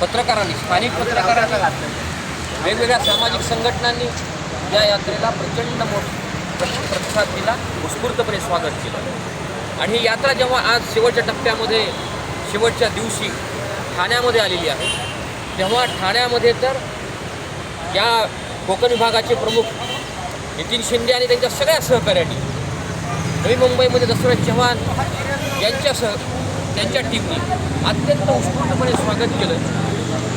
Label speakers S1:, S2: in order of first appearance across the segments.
S1: पत्रकारांनी स्थानिक पत्रकारांनी वेगवेगळ्या सामाजिक संघटनांनी या यात्रेला प्रचंड मोठ प्रतिसाद दिला उत्स्फूर्तपणे स्वागत केलं. आणि ही यात्रा जेव्हा आज शेवटच्या टप्प्यामध्ये शेवटच्या दिवशी ठाण्यामध्ये आलेली आहे तेव्हा ठाण्यामध्ये तर या कोकण विभागाचे प्रमुख नितीन शिंदे आणि त्यांच्या सगळ्या सहकाऱ्यांनी नवी मुंबईमध्ये दसरथ चव्हाण यांच्यासह त्यांच्या टीमने अत्यंत उत्स्फूर्तपणे स्वागत केलं.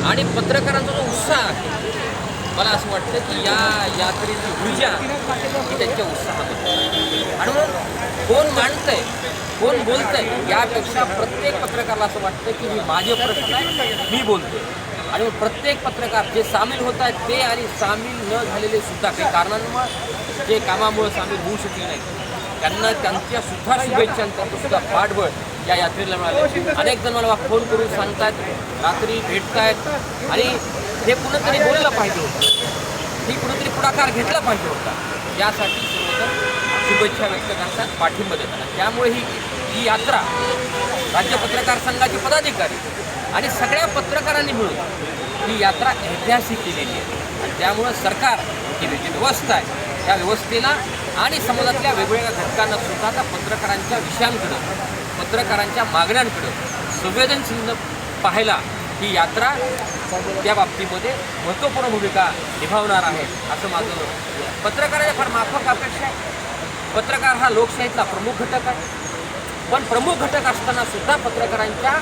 S1: आणि पत्रकारांचा जो उत्साह आहे मला असं वाटतं की या यात्रेची ऊर्जा ही त्यांच्या उत्साहात आणि म्हणून कोण मांडतंय कोण बोलतंय यापेक्षा प्रत्येक पत्रकाराला असं वाटतं की मी माझे प्रश्न आहे मी बोलतोय. आणि मग प्रत्येक पत्रकार जे सामील होत आहेत ते आणि सामील न झालेले सुद्धा काही कारणांमुळे जे कामामुळे सामील होऊ शकले नाही त्यांना त्यांच्या सुद्धा शुभेच्छा आणि त्यांचं सुद्धा पाठबळ या यात्रेला मिळाले. अनेक जण मला फोन करून सांगतात रात्री आहेत आणि हे कुणीतरी बोललं पाहिजे होतं. ही कुणीतरी पुढाकार घेतला पाहिजे होता. यासाठी सर्वजण शुभेच्छा व्यक्त करतात पाठिंबा देतात. त्यामुळे ही ही यात्रा राज्य पत्रकार संघाचे पदाधिकारी आणि सगळ्या पत्रकारांनी मिळून ही यात्रा ऐतिहासिक केलेली आहे. आणि त्यामुळं सरकार ही जी व्यवस्था आहे. त्या व्यवस्थेला आणि समाजातल्या वेगवेगळ्या घटकांना सुद्धा त्या पत्रकारांच्या विषयांकडं पत्रकारांच्या मागण्यांकडं संवेदनशील पाहायला ही यात्रा त्या बाबतीमध्ये महत्त्वपूर्ण भूमिका निभावणार आहे असं माझं पत्रकाराच्या फार माफक अपेक्षा आहे. पत्रकार हा लोकशाहीतला प्रमुख घटक आहे. पण प्रमुख घटक असताना सुद्धा पत्रकारांच्या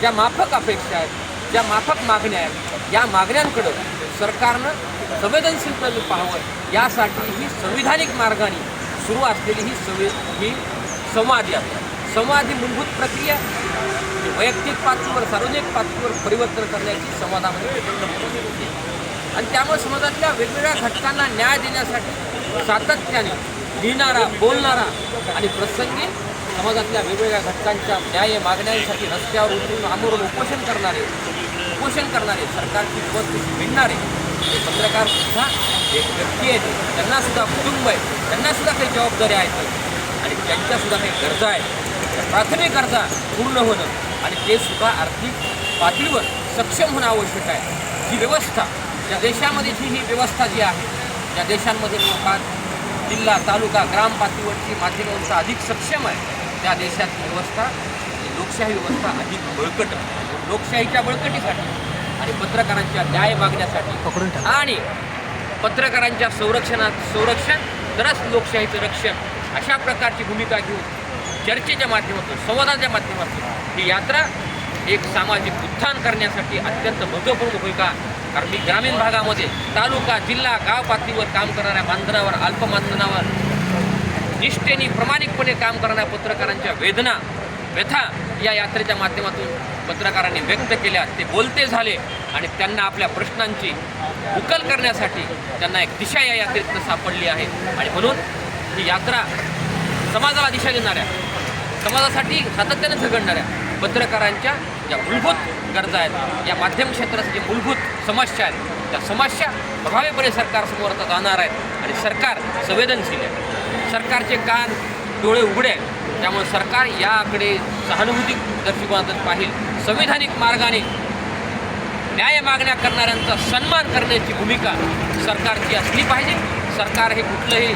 S1: ज्या माफक अपेक्षा आहेत ज्या माफक मागण्या आहेत या मागण्यांकडं सरकारनं संवेदनशीलपणे पाहावं. यासाठी ही संविधानिक मार्गाने सुरू असलेली ही संवे ही संवाद यात्रा. संवाद ही मूलभूत प्रक्रिया वैयक्तिक पातळीवर सार्वजनिक पातळीवर परिवर्तन करण्याची समाजामध्ये प्रचंड आणि त्यामुळे समाजातल्या वेगवेगळ्या घटकांना न्याय देण्यासाठी सातत्याने लिहिणारा बोलणारा आणि प्रसंगी समाजातल्या वेगवेगळ्या घटकांच्या न्याय मागण्यांसाठी रस्त्यावर उतरून आंदोलन उपोषण करणारे उपोषण करणारे सरकारची उपस्थिती भिडणारे हे पत्रकार सुद्धा एक व्यक्ती आहेत. त्यांना सुद्धा कुटुंब आहे. त्यांना सुद्धा काही जबाबदाऱ्या आहेत. आणि त्यांच्यासुद्धा काही गरजा आहेत. गरजा पूर्ण होणं आणि ते सुद्धा आर्थिक पातळीवर सक्षम होणं आवश्यक आहे ही व्यवस्था ज्या देशामध्ये जी ही व्यवस्था जी आहे ज्या देशांमध्ये लोकात जिल्हा तालुका ग्राम पातळीवरची माध्यमव्यवस्था अधिक सक्षम आहे त्या देशातली व्यवस्था लोकशाही व्यवस्था अधिक बळकट. लोकशाहीच्या बळकटीसाठी आणि पत्रकारांच्या न्याय मागण्यासाठी आणि पत्रकारांच्या संरक्षणात संरक्षण तरच लोकशाहीचं रक्षण अशा प्रकारची भूमिका घेऊन चर्चेच्या माध्यमातून संवादाच्या माध्यमातून ही यात्रा एक सामाजिक उत्थान करण्यासाठी अत्यंत महत्त्वपूर्ण भूमिका कारण मी ग्रामीण भागामध्ये तालुका जिल्हा गाव पातळीवर काम करणाऱ्या मानधनावर अल्पमानधनावर निष्ठेने प्रामाणिकपणे काम करणाऱ्या पत्रकारांच्या वेदना व्यथा या यात्रेच्या माध्यमातून पत्रकारांनी व्यक्त केल्या. ते बोलते झाले आणि त्यांना आपल्या प्रश्नांची उकल करण्यासाठी त्यांना एक दिशा या यात्रेतनं सापडली आहे. आणि म्हणून ही यात्रा समाजाला दिशा देणाऱ्या समाजासाठी सातत्याने झगडणाऱ्या पत्रकारांच्या ज्या मूलभूत गरजा आहेत या माध्यम क्षेत्राच्या ज्या मूलभूत समस्या आहेत त्या समस्या प्रभावीपणे सरकारसमोर आता जाणार आहेत आणि सरकार संवेदनशील आहे. सरकारचे कान डोळे उघडे आहेत. त्यामुळे सरकार याकडे सहानुभूती दृष्टिकोनातून पाहिल. संविधानिक मार्गाने न्याय मागण्या करणाऱ्यांचा सन्मान करण्याची भूमिका सरकारची असली पाहिजे. सरकार हे कुठलंही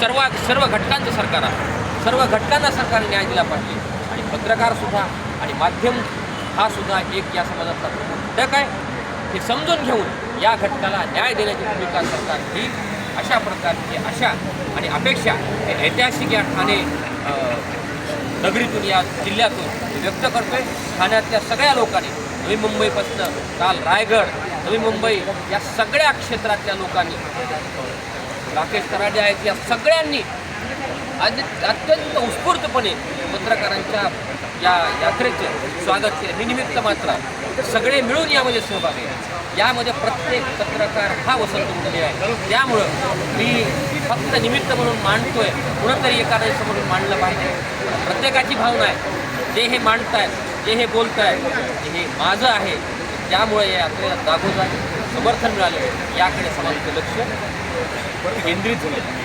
S1: सर्व सर्व घटकांचं सरकार आहे. सर्व घटकांना सरकारने न्याय दिला पाहिजे. आणि पत्रकारसुद्धा आणि माध्यम हा सुद्धा एक या समाजातला प्रमुख घटक आहे. हे समजून घेऊन या घटकाला न्याय देण्याची भूमिका सरकार घेईल अशा प्रकारची आशा आणि अपेक्षा हे ऐतिहासिक या ठाणे नगरीतून या जिल्ह्यातून व्यक्त करतोय. ठाण्यातल्या सगळ्या लोकांनी नवी मुंबईपासून काल रायगड नवी मुंबई या सगळ्या क्षेत्रातल्या लोकांनी राकेश तराडे आहेत या सगळ्यांनी आणि अत्यंत उत्स्फूर्तपणे पत्रकारांच्या या यात्रेचे स्वागत केले. मी निमित्त मात्र सगळे मिळून यामध्ये सहभाग आहे. यामध्ये प्रत्येक पत्रकार हा वसंत उठले आहे. त्यामुळं मी फक्त निमित्त म्हणून मांडतोय कुणीतरी एखाद्या म्हणून मांडलं पाहिजे. प्रत्येकाची भावना आहे. जे हे मांडत आहेत जे हे बोलत बोलतायत हे माझं आहे त्यामुळे या यात्रेला दाखवत आहे समर्थन मिळालं याकडे समाजाचं लक्ष केंद्रित होईल.